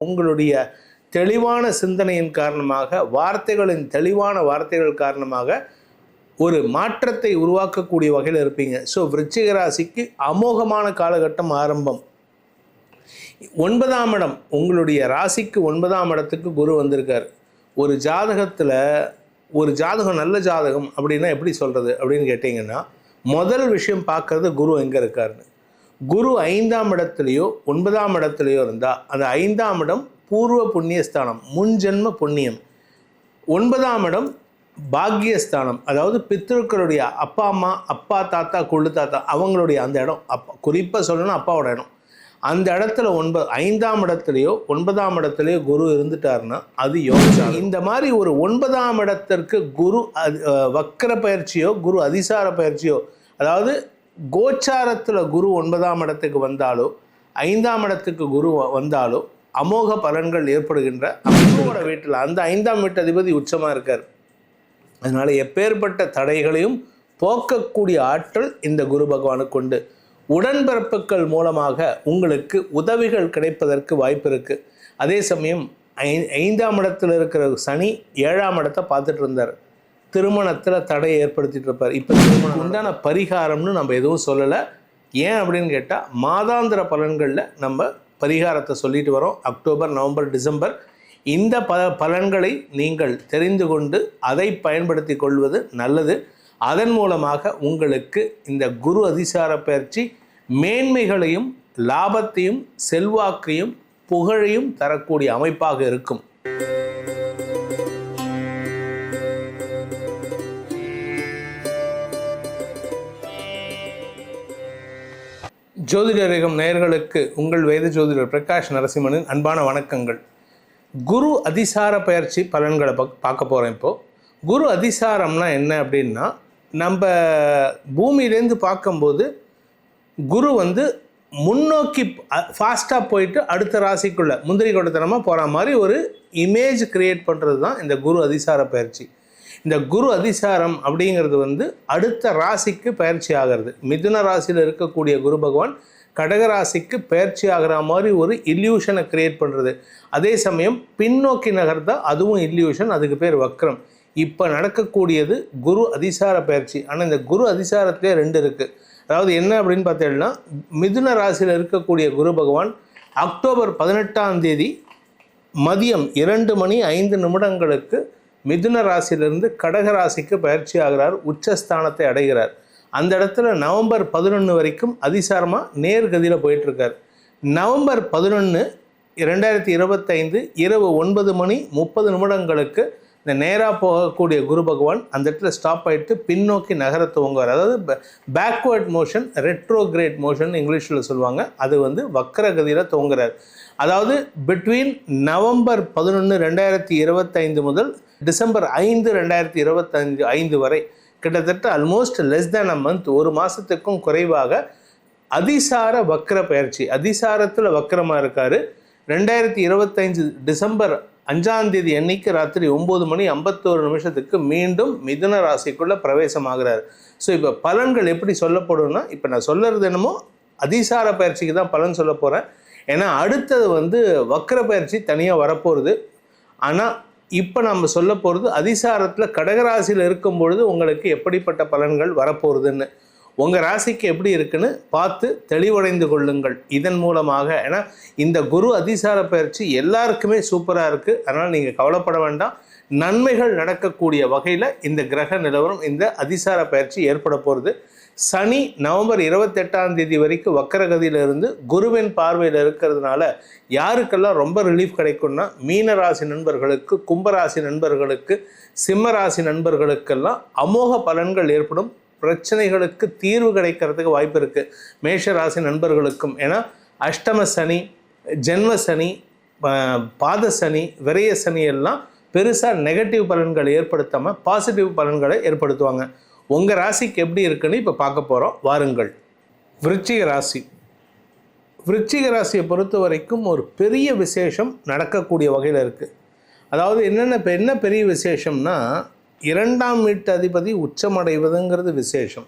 உங்களுடைய தெளிவான சிந்தனையின் காரணமாக வார்த்தைகளின் தெளிவான வார்த்தைகள் காரணமாக ஒரு மாற்றத்தை உருவாக்கக்கூடிய வகையில் இருப்பீங்க. ஸோ விருச்சிக ராசிக்கு அமோகமான காலகட்டம் ஆரம்பம். ஒன்பதாம் இடம் உங்களுடைய ராசிக்கு ஒன்பதாம் இடத்துக்கு குரு வந்திருக்கார். ஒரு ஜாதகத்தில் ஒரு ஜாதகம் நல்ல ஜாதகம் அப்படின்னா எப்படி சொல்கிறது அப்படின்னு கேட்டிங்கன்னா முதல் விஷயம் பார்க்குறது குரு எங்கே இருக்காருன்னு. குரு ஐந்தாம் இடத்துலையோ ஒன்பதாம் இடத்துலையோ இருந்தால் அந்த ஐந்தாம் இடம் பூர்வ புண்ணியஸ்தானம் முன்ஜென்ம புண்ணியம். ஒன்பதாம் இடம் பாக்யஸ்தானம் அதாவது பித்ருக்களுடைய அப்பா அம்மா அப்பா தாத்தா கொள்ளு தாத்தா அவங்களுடைய அந்த இடம். அப்பா குறிப்பாக சொல்லணும் அப்பாவோட இடம். அந்த இடத்துல ஒன்பது ஐந்தாம் இடத்துலையோ ஒன்பதாம் இடத்துலையோ குரு இருந்துட்டாருன்னா அது யோகம் இந்த மாதிரி ஒரு ஒன்பதாம் இடத்திற்கு குரு அது வக்கர பயிற்சியோ குரு அதிசார பயிற்சியோ அதாவது கோச்சாரத்தில் குரு ஒன்பதாம் இடத்துக்கு வந்தாலோ ஐந்தாம் இடத்துக்கு குரு வ- வந்தாலோ அமோக பலன்கள் ஏற்படுகின்ற குருவோட வீட்டில் அந்த ஐந்தாம் வீட்டு அதிபதி உச்சமாக இருக்கார். அதனால் எப்பேற்பட்ட தடைகளையும் போக்கக்கூடிய ஆற்றல் இந்த குரு பகவானுக்கு உண்டு. உடன்பிறப்புகள் மூலமாக உங்களுக்கு உதவிகள் கிடைப்பதற்கு வாய்ப்பு இருக்குது அதே சமயம் ஐ ஐந்தாம் இடத்தில் இருக்கிற சனி ஏழாம் இடத்தை பார்த்துட்டு இருந்தார். திருமணத்தில் தடையை ஏற்படுத்திட்டு இருப்பார் இப்போ திருமணம் உண்டான பரிகாரம்னு நம்ம எதுவும் சொல்லலை. ஏன் அப்படின்னு கேட்டால் மாதாந்திர பலன்களில் நம்ம பரிகாரத்தை சொல்லிட்டு வரோம். October November December. இந்த ப பலன்களை நீங்கள் தெரிந்து கொண்டு அதை பயன்படுத்தி கொள்வது நல்லது. அதன் மூலமாக உங்களுக்கு இந்த குரு அதிசார பயிற்சி மேன்மைகளையும் லாபத்தையும் செல்வாக்கையும் புகழையும் தரக்கூடிய அமைப்பாக இருக்கும். ஜோதிடரகம் நேயர்களுக்கு உங்கள் வேத ஜோதிடர் பிரகாஷ் நரசிம்மனின் அன்பான வணக்கங்கள். குரு அதிசார பயிற்சி பலன்களை பக் பார்க்க போகிறோம் இப்போது குரு அதிசாரம்னா என்ன அப்படின்னா நம்ம பூமியிலேருந்து பார்க்கும்போது குரு வந்து முன்னோக்கி ஃபாஸ்ட்டாக போயிட்டு அடுத்த ராசிக்குள்ளே முந்திரி கொட்டத்தனமாக போகிற மாதிரி ஒரு இமேஜ் க்ரியேட் பண்ணுறது தான் இந்த குரு அதிசார பயிற்சி. இந்த குரு அதிசாரம் அப்படிங்கிறது வந்து அடுத்த ராசிக்கு பயிற்சி ஆகிறது. மிதுன ராசியில் இருக்கக்கூடிய குரு பகவான் கடக ராசிக்கு பயிற்சி ஆகிற மாதிரி ஒரு இல்யூஷனை கிரியேட் பண்ணுறது அதே சமயம் பின்னோக்கி நகர்ந்தா அதுவும் இல்யூஷன் அதுக்கு பேர் வக்ரம். இப்போ நடக்கக்கூடியது குரு அதிசார பயிற்சி. ஆனால் இந்த குரு அதிசாரத்திலே ரெண்டு இருக்குது அதாவது என்ன அப்படின்னு பார்த்தீங்கன்னா மிதுன ராசியில் இருக்கக்கூடிய குரு பகவான் அக்டோபர் பதினெட்டாம் தேதி மதியம் இரண்டு மணி ஐந்து நிமிடங்களுக்கு மிதுன ராசியிலிருந்து கடக ராசிக்கு பயிற்சி ஆகிறார் உச்சஸ்தானத்தை அடைகிறார். அந்த இடத்துல நவம்பர் பதினொன்று வரைக்கும் அதிசாரமாக நேர்கதியில் போயிட்டுருக்கார். நவம்பர் பதினொன்று ரெண்டாயிரத்தி இருபத்தைந்து இரவு ஒன்பது மணி முப்பது நிமிடங்களுக்கு இந்த நேராக போகக்கூடிய குரு பகவான் அந்த இடத்துல ஸ்டாப் ஆகிட்டு பின்னோக்கி நகர துவங்குவார் அதாவது பேக்வேர்ட் மோஷன் ரெட்ரோகிரேட் மோஷன் இங்கிலீஷில் சொல்லுவாங்க. அது வந்து வக்கரகதியில் துவங்குறார் அதாவது பிட்வீன் நவம்பர் பதினொன்று ரெண்டாயிரத்தி இருபத்தைந்து முதல் டிசம்பர் ஐந்து ரெண்டாயிரத்தி இருபத்தஞ்சு ஐந்து வரை கிட்டத்தட்ட almost less than a month ஒரு மாதத்துக்கும் குறைவாக அதிசார வக்கர பயிற்சி. அதிசாரத்தில் வக்கரமாக இருக்கார். ரெண்டாயிரத்தி இருபத்தைந்து டிசம்பர் அஞ்சாம் தேதி அன்னைக்கு ராத்திரி ஒம்பது மணி ஐம்பத்தோரு நிமிஷத்துக்கு மீண்டும் மிதுன ராசிக்குள்ளே பிரவேசமாகிறார். ஸோ இப்போ பலன்கள் எப்படி சொல்லப்படும்னா இப்போ நான் சொல்லுறது என்னமோ அதிசார பயிற்சிக்கு தான் பலன் சொல்ல போகிறேன் ஏன்னா அடுத்தது வந்து வக்கர பயிற்சி தனியாக வரப்போகிறது ஆனால் இப்போ நம்ம சொல்ல போகிறது அதிசாரத்தில் கடகராசியில் இருக்கும் பொழுது உங்களுக்கு எப்படிப்பட்ட பலன்கள் வரப்போகிறதுன்னு உங்கள் ராசிக்கு எப்படி இருக்குன்னு பார்த்து தெளிவடைந்து கொள்ளுங்கள். இதன் மூலமாக ஏன்னா இந்த குரு அதிசார பயிற்சி எல்லாருக்குமே சூப்பராக இருக்குது அதனால் நீங்கள் கவலைப்பட வேண்டாம். நன்மைகள் நடக்கக்கூடிய வகையில் இந்த கிரக நிலவரம் இந்த அதிசார பயிற்சி ஏற்பட போகிறது சனி நவம்பர் இருபத்தெட்டாம் தேதி வரைக்கும் வக்கரகதியிலிருந்து குருவின் பார்வையில் இருக்கிறதுனால யாருக்கெல்லாம் ரொம்ப ரிலீஃப் கிடைக்கும்னா மீனராசி நண்பர்களுக்கு கும்பராசி நண்பர்களுக்கு சிம்மராசி நண்பர்களுக்கெல்லாம் அமோக பலன்கள் ஏற்படும். பிரச்சனைகளுக்கு தீர்வு கிடைக்கிறதுக்கு வாய்ப்பு இருக்குது மேஷ ராசி நண்பர்களுக்கும். ஏன்னா அஷ்டம சனி ஜென்ம சனி பாத சனி விரய சனி எல்லாம் பெருசாக நெகட்டிவ் பலன்களை ஏற்படுத்தாமல் பாசிட்டிவ் பலன்களை ஏற்படுத்துவாங்க. உங்கள் ராசிக்கு எப்படி இருக்குன்னு இப்போ பார்க்க போகிறோம் வாருங்கள். விருச்சிக ராசி. விருச்சிக ராசியை பொறுத்த வரைக்கும் ஒரு பெரிய விசேஷம் நடக்கக்கூடிய வகையில் இருக்குது அதாவது என்னென்ன இப்போ என்ன பெரிய விசேஷம்னா இரண்டாம் வீட்டு அதிபதி உச்சமடைவதுங்கிறது விசேஷம்.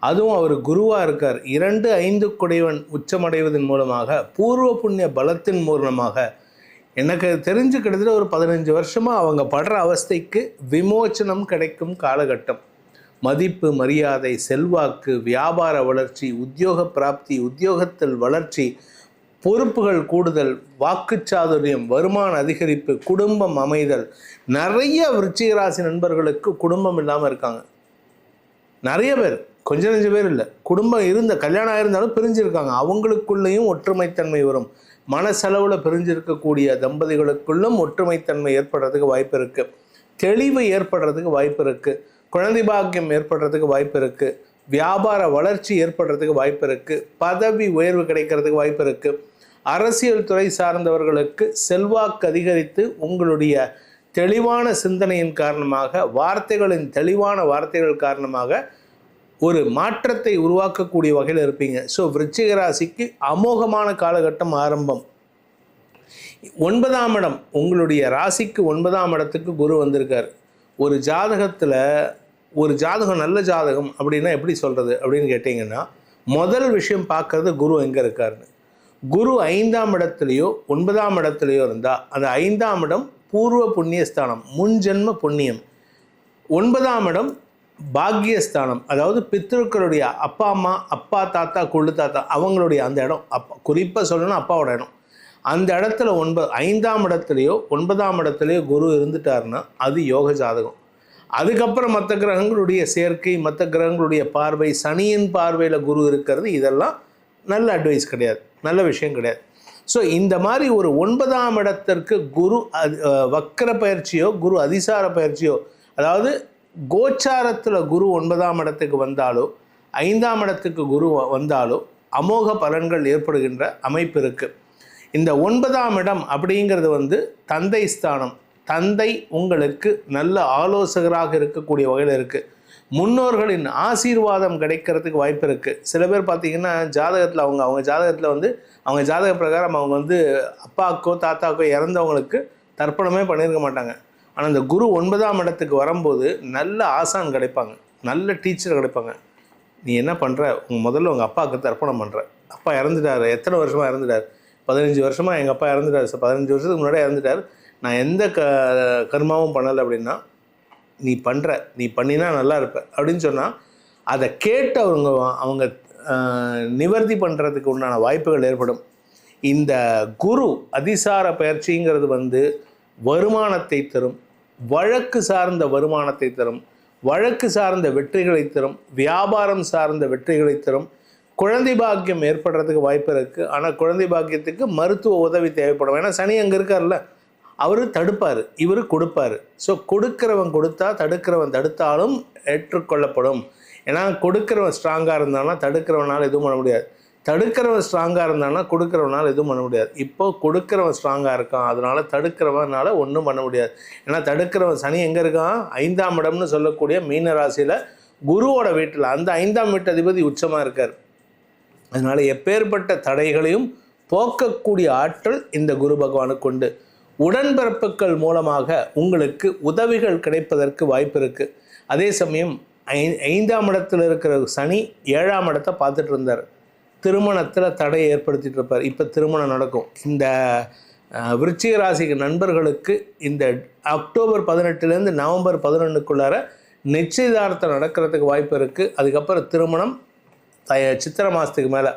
அதுவும் அவர் குருவாக இருக்கார். இரண்டு ஐந்து குடைவன் உச்சமடைவதன் மூலமாக பூர்வ புண்ணிய பலத்தின் மூலமாக. எனக்கு தெரிஞ்சு கிட்டத்தட்ட ஒரு பதினஞ்சு வருஷமாக அவங்க படுற அவஸ்தைக்கு விமோச்சனம் கிடைக்கும் காலகட்டம். மதிப்பு மரியாதை செல்வாக்கு வியாபார வளர்ச்சி உத்தியோக பிராப்தி உத்தியோகத்தில் வளர்ச்சி பொறுப்புகள் கூடுதல் வாக்குச்சாதுரியம் வருமான அதிகரிப்பு குடும்பம் அமைதல். நிறைய விருச்சிக ராசி நண்பர்களுக்கு குடும்பம் இல்லாமல் இருக்காங்க. நிறைய பேர் கொஞ்ச நஞ்ச பேர் இல்லை. குடும்பம் இருந்த கல்யாணம் ஆயிருந்தாலும் பிரிஞ்சிருக்காங்க. அவங்களுக்குள்ளேயும் ஒற்றுமைத்தன்மை வரும். மனசளவில் பிரிஞ்சிருக்கக்கூடிய தம்பதிகளுக்குள்ளும் ஒற்றுமைத்தன்மை ஏற்படுறதுக்கு வாய்ப்பு இருக்குது தெளிவு ஏற்படுறதுக்கு வாய்ப்பு இருக்குது குழந்தை பாக்கியம் ஏற்படுறதுக்கு வாய்ப்பு இருக்குது வியாபார வளர்ச்சி ஏற்படுறதுக்கு வாய்ப்பு இருக்குது பதவி உயர்வு கிடைக்கிறதுக்கு வாய்ப்பு இருக்குது அரசியல் துறை சார்ந்தவர்களுக்கு செல்வாக்கு அதிகரித்து உங்களுடைய தெளிவான சிந்தனையின் காரணமாக வார்த்தைகளின் தெளிவான வார்த்தைகள் காரணமாக ஒரு மாற்றத்தை உருவாக்கக்கூடிய வகையில் இருப்பீங்க. ஸோ விருச்சிக ராசிக்கு அமோகமான காலகட்டம் ஆரம்பம். ஒன்பதாம் இடம் உங்களுடைய ராசிக்கு ஒன்பதாம் இடத்துக்கு குரு வந்திருக்கார். ஒரு ஜாதகத்தில் ஒரு ஜாதகம் நல்ல ஜாதகம் அப்படின்னா எப்படி சொல்கிறது அப்படின்னு கேட்டிங்கன்னா முதல் விஷயம் பார்க்கறது குரு எங்கே இருக்காருன்னு. குரு ஐந்தாம் இடத்துலையோ ஒன்பதாம் இடத்துலையோ இருந்தால் அந்த ஐந்தாம் இடம் பூர்வ புண்ணியஸ்தானம் முன் ஜென்ம புண்ணியம். ஒன்பதாம் இடம் பாக்யஸ்தானம் அதாவது பித்ருக்களுடைய அப்பா அம்மா அப்பா தாத்தா கொள்ளு தாத்தா அவங்களுடைய அந்த இடம். அப்பா குறிப்பாக சொல்லணும் அப்பாவோட இடம். அந்த இடத்துல ஒன்பது ஐந்தாம் இடத்துலையோ ஒன்பதாம் இடத்துலையோ குரு இருந்துட்டாருன்னா அது யோக ஜாதகம். அதுக்கப்புறம் மற்ற கிரகங்களுடைய சேர்க்கை மற்ற கிரகங்களுடைய பார்வை சனியின் பார்வையில் குரு இருக்கிறது இதெல்லாம் நல்ல அட்வைஸ் கிடையாது. நல்ல விஷயம் கிடையாது. ஸோ இந்த மாதிரி ஒரு ஒன்பதாம் இடத்திற்கு குரு வக்கர பயிற்சியோ குரு அதிசார பயிற்சியோ அதாவது கோச்சாரத்தில் குரு ஒன்பதாம் இடத்துக்கு வந்தாலோ ஐந்தாம் இடத்துக்கு குரு வந்தாலோ அமோக பலன்கள் ஏற்படுகின்ற அமைப்பு இருக்குது இந்த ஒன்பதாம் இடம் அப்படிங்கிறது வந்து தந்தை ஸ்தானம். தந்தை உங்களுக்கு நல்ல ஆலோசகராக இருக்கக்கூடிய வகையில் இருக்குது முன்னோர்களின் ஆசீர்வாதம் கிடைக்கிறதுக்கு வாய்ப்பு இருக்குது சில பேர் பார்த்தீங்கன்னா ஜாதகத்தில் அவங்க அவங்க ஜாதகத்தில் வந்து அவங்க ஜாதக பிரகாரம் அவங்க வந்து அப்பாக்கோ தாத்தாக்கோ இறந்தவங்களுக்கு தர்ப்பணமே பண்ணியிருக்க மாட்டாங்க. ஆனால் இந்த குரு ஒன்பதாம் இடத்துக்கு வரும்போது நல்ல ஆசான் கிடைப்பாங்க. நல்ல டீச்சர் கிடைப்பாங்க. நீ என்ன பண்ணுற உங்கள் முதல்ல உங்கள் அப்பாவுக்கு தர்ப்பணம் பண்ணுற அப்பா இறந்துட்டாரு. எத்தனை வருஷமாக இறந்துட்டார்? பதினஞ்சு வருஷமாக எங்கள் அப்பா இறந்துட்டார். சார் பதினஞ்சு வருஷத்துக்கு முன்னாடியே இறந்துட்டார். நான் எந்த க கர்மாவும் பண்ணலை அப்படின்னா நீ பண்ணுற நீ பண்ணினா நல்லா இருப்ப அப்படின்னு சொன்னால் அதை கேட்டு அவங்க அவங்க நிவர்த்தி பண்ணுறதுக்கு உண்டான வாய்ப்புகள் ஏற்படும். இந்த குரு அதிசார பயிற்சிங்கிறது வந்து வருமானத்தை தரும் வழக்கு சார்ந்த வருமானத்தை தரும் வழக்கு சார்ந்த வெற்றிகளை தரும் வியாபாரம் சார்ந்த வெற்றிகளை தரும். குழந்தை பாக்கியம் ஏற்படுறதுக்கு வாய்ப்பு இருக்குது ஆனால் குழந்தை பாக்கியத்துக்கு மருத்துவ உதவி தேவைப்படும். ஏன்னா சனி அங்கே இருக்கார்ல. அவர் தடுப்பார் இவர் கொடுப்பார். ஸோ கொடுக்கிறவன் கொடுத்தா தடுக்கிறவன் தடுத்தாலும் ஏற்றுக்கொள்ளப்படும். ஏன்னா கொடுக்கிறவன் ஸ்ட்ராங்காக இருந்தானா தடுக்கிறவனால் எதுவும் பண்ண முடியாது. தடுக்கிறவன் ஸ்ட்ராங்காக இருந்தானா கொடுக்குறவனால் எதுவும் பண்ண முடியாது. இப்போ கொடுக்கிறவன் ஸ்ட்ராங்காக இருக்கான் அதனால் தடுக்கிறவனால் ஒன்றும் பண்ண முடியாது. ஏன்னா தடுக்கிறவன் சனி எங்கே இருக்கான்? ஐந்தாம் இடம்னு சொல்லக்கூடிய மீன ராசியில் குருவோட வீட்டில் அந்த ஐந்தாம் வீட்டு அதிபதி உச்சமாக இருக்கார். அதனால் எப்பேற்பட்ட தடைகளையும் போக்கக்கூடிய ஆற்றல் இந்த குரு பகவானுக்கு உண்டு. உடன்பிறப்புகள் மூலமாக உங்களுக்கு உதவிகள் கிடைப்பதற்கு வாய்ப்பு இருக்குது அதே சமயம் ஐ ஐந்தாம் இடத்தில் இருக்கிற சனி ஏழாம் இடத்தை பார்த்துட்டு இருந்தார். திருமணத்தில் தடையை ஏற்படுத்திட்டு இருப்பார். இப்போ திருமணம் நடக்கும். இந்த விருச்சிக ராசிக்கு நண்பர்களுக்கு இந்த அக்டோபர் பதினெட்டுலேருந்து நவம்பர் பதினொன்றுக்குள்ளார நிச்சயதார்த்தம் நடக்கிறதுக்கு வாய்ப்பு இருக்குது அதுக்கப்புறம் திருமணம் தை சித்திரை மாதத்துக்கு மேலே.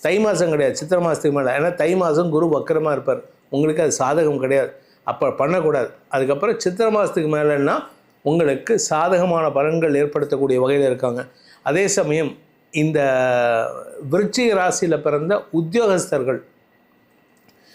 தை மாதம் கிடையாது சித்திரை மாதத்துக்கு மேலே. ஏன்னா தை மாதம் குரு வக்கரமாக இருப்பார். உங்களுக்கு அது சாதகம் கிடையாது. அப்போ பண்ணக்கூடாது. அதுக்கப்புறம் சித்திரை மாதத்துக்கு மேலேன்னா உங்களுக்கு சாதகமான பலன்கள் ஏற்படுத்தக்கூடிய வகையில் இருக்காங்க. அதே சமயம் இந்த விருச்சிக ராசியில் பிறந்த உத்தியோகஸ்தர்கள்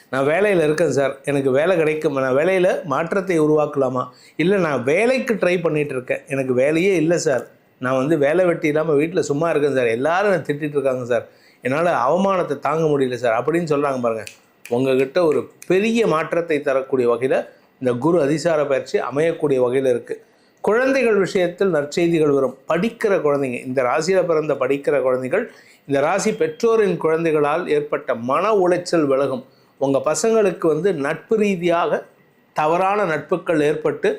நான் வேலையில் இருக்கேன் சார். எனக்கு வேலை கிடைக்கும். நான் வேலையில் மாற்றத்தை உருவாக்கலாமா? இல்லை நான் வேலைக்கு ட்ரை பண்ணிகிட்டு இருக்கேன். எனக்கு வேலையே இல்லை சார். நான் வந்து வேலை வெட்டி இல்லாமல் வீட்டில் சும்மா இருக்கேன் சார். எல்லோரும் திட்டிகிட்டு இருக்காங்க சார். என்னால் அவமானத்தை தாங்க முடியல சார். அப்படின்னு சொல்கிறாங்க பாருங்கள் உங்ககிட்ட ஒரு பெரிய மாற்றத்தை தரக்கூடிய வகையில் இந்த குரு அதிசார பயிற்சி அமையக்கூடிய வகையில் இருக்குது குழந்தைகள் விஷயத்தில் நற்செய்திகள் வரும். படிக்கிற குழந்தைங்க இந்த ராசியில் பிறந்த படிக்கிற குழந்தைகள் இந்த ராசி பெற்றோரின் குழந்தைகளால் ஏற்பட்ட மன உளைச்சல் விலகும். உங்கள் பசங்களுக்கு வந்து நட்பு ரீதியாக தவறான நட்புகள் ஏற்பட்டு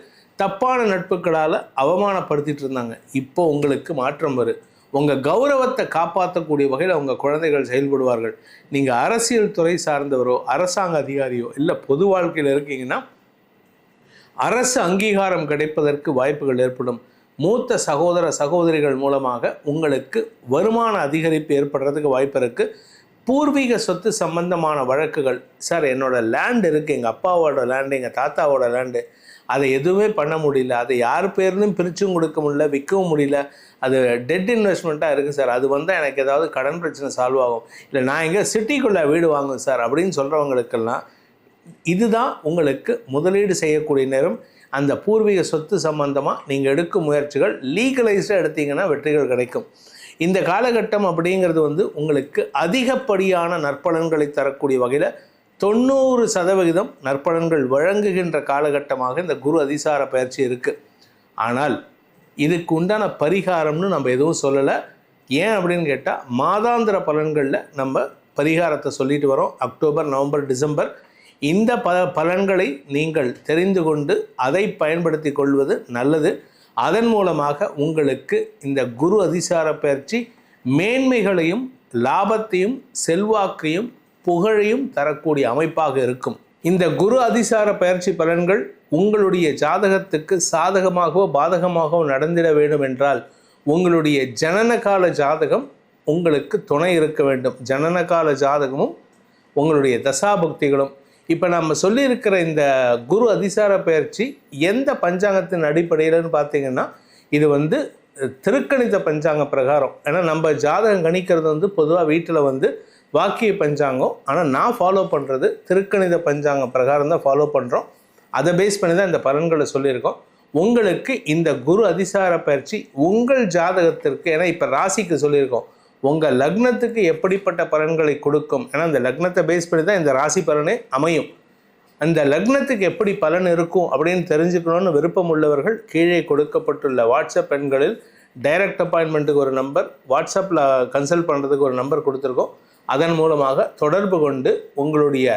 தப்பான நட்புகளால் அவமானப்படுத்திட்டு இருந்தாங்க. இப்போ உங்களுக்கு மாற்றம் வரும் உங்கள் கௌரவத்தை காப்பாற்றக்கூடிய வகையில் உங்கள் குழந்தைகள் செயல்படுவார்கள். நீங்கள் அரசியல் துறை சார்ந்தவரோ அரசாங்க அதிகாரியோ இல்லை பொது வாழ்க்கையில் இருக்கீங்கன்னா அரசு அங்கீகாரம் கிடைப்பதற்கு வாய்ப்புகள் ஏற்படும். மூத்த சகோதர சகோதரிகள் மூலமாக உங்களுக்கு வருமான அதிகரிப்பு ஏற்படுறதுக்கு வாய்ப்பு இருக்குது பூர்வீக சொத்து சம்பந்தமான வழக்குகள். சார் என்னோடய லேண்ட் இருக்குது எங்கள் அப்பாவோட லேண்டு எங்கள் தாத்தாவோட லேண்டு அதை எதுவுமே பண்ண முடியல. அதை யார் பேர்லையும் பிரிச்சும் கொடுக்க முடியல விற்கவும் முடியல. அது டெட் இன்வெஸ்ட்மெண்ட்டாக இருக்குது சார். அது வந்தால் எனக்கு ஏதாவது கடன் பிரச்சனை சால்வ் ஆகும். இல்லை நான் எங்கே சிட்டிக்குள்ளே வீடு வாங்கும் சார் அப்படின்னு சொல்கிறவங்களுக்கெல்லாம் இதுதான் உங்களுக்கு முதலீடு செய்யக்கூடிய நேரம். அந்த பூர்வீக சொத்து சம்பந்தமாக நீங்கள் எடுக்கும் முயற்சிகள் லீகலைஸ்டாக எடுத்தீங்கன்னா வெற்றிகள் கிடைக்கும். இந்த காலகட்டம் அப்படிங்கிறது வந்து உங்களுக்கு அதிகப்படியான நற்பலன்களை தரக்கூடிய வகையில் தொண்ணூறு சதவிகிதம் நற்பலன்கள் வழங்குகின்ற காலகட்டமாக இந்த குரு அதிசார பயிற்சி இருக்குது ஆனால் இதுக்கு உண்டான பரிகாரம்னு நம்ம எதுவும் சொல்லலை. ஏன் அப்படின்னு கேட்டால் மாதாந்திர பலன்களில் நம்ம பரிகாரத்தை சொல்லிட்டு வரோம். October November December. இந்த ப பலன்களை நீங்கள் தெரிந்து கொண்டு அதை பயன்படுத்தி கொள்வது நல்லது. அதன் மூலமாக உங்களுக்கு இந்த குரு அதிசார பயிற்சி மேன்மைகளையும் லாபத்தையும் செல்வாக்கையும் புகழையும் தரக்கூடிய அமைப்பாக இருக்கும். இந்த குரு அதிசார பயிற்சி பலன்கள் உங்களுடைய ஜாதகத்துக்கு சாதகமாகவோ பாதகமாகவோ நடந்திட வேண்டும் என்றால் உங்களுடைய ஜனனகால ஜாதகம் உங்களுக்கு துணை இருக்க வேண்டும். ஜனனகால ஜாதகமும் உங்களுடைய தசாபக்திகளும். இப்போ நம்ம சொல்லியிருக்கிற இந்த குரு அதிசார பயிற்சி எந்த பஞ்சாங்கத்தின் அடிப்படையில்னு பார்த்தீங்கன்னா இது வந்து திருக்கணித பஞ்சாங்க பிரகாரம். ஏன்னா நம்ம ஜாதகம் கணிக்கிறது வந்து பொதுவாக வீட்டில் வந்து வாக்கிய பஞ்சாங்கம் ஆனால் நான் ஃபாலோ பண்ணுறது திருக்கணித பஞ்சாங்க பிரகாரம் தான் ஃபாலோ பண்ணுறோம் அதை பேஸ் பண்ணி தான் இந்த பலன்களை சொல்லியிருக்கோம். உங்களுக்கு இந்த குரு அதிசார பயிற்சி உங்கள் ஜாதகத்திற்கு ஏன்னா இப்போ ராசிக்கு சொல்லியிருக்கோம். உங்கள் லக்னத்துக்கு எப்படிப்பட்ட பலன்களை கொடுக்கும்? ஏன்னா இந்த லக்னத்தை பேஸ் பண்ணி தான் இந்த ராசி பலனே அமையும். அந்த லக்னத்துக்கு எப்படி பலன் இருக்கும் அப்படின்னு தெரிஞ்சுக்கணும்னு விருப்பம் உள்ளவர்கள் கீழே கொடுக்கப்பட்டுள்ள வாட்ஸ்அப் எண்களில் டைரக்ட் அப்பாயின்மெண்ட்டுக்கு ஒரு நம்பர் வாட்ஸ்அப்பில் கன்சல்ட் பண்ணுறதுக்கு ஒரு நம்பர் கொடுத்துருக்கோம். அதன் மூலமாக தொடர்பு கொண்டு உங்களுடைய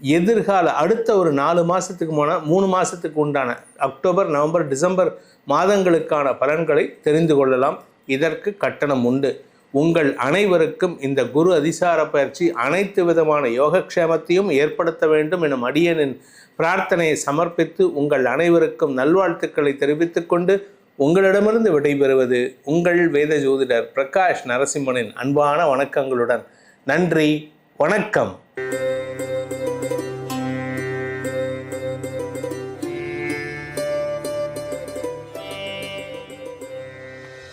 எதிர்கால அடுத்த ஒரு நாலு மாதத்துக்கு போனால் மூணு மாதத்துக்கு உண்டான அக்டோபர் நவம்பர் டிசம்பர் மாதங்களுக்கான பலன்களை தெரிந்து கொள்ளலாம். இதற்கு கட்டணம் உண்டு. உங்கள் அனைவருக்கும் இந்த குரு அதிசார பயிற்சி அனைத்து விதமான யோகக்ஷேமத்தையும் ஏற்படுத்த வேண்டும் எனும் அடியனின் பிரார்த்தனையை சமர்ப்பித்து உங்கள் அனைவருக்கும் நல்வாழ்த்துக்களை தெரிவித்துக் கொண்டு உங்களிடமிருந்து விடைபெறுவது உங்கள் வேத ஜோதிடர் பிரகாஷ் நரசிம்மனின் அன்பான வணக்கங்களுடன் நன்றி வணக்கம்.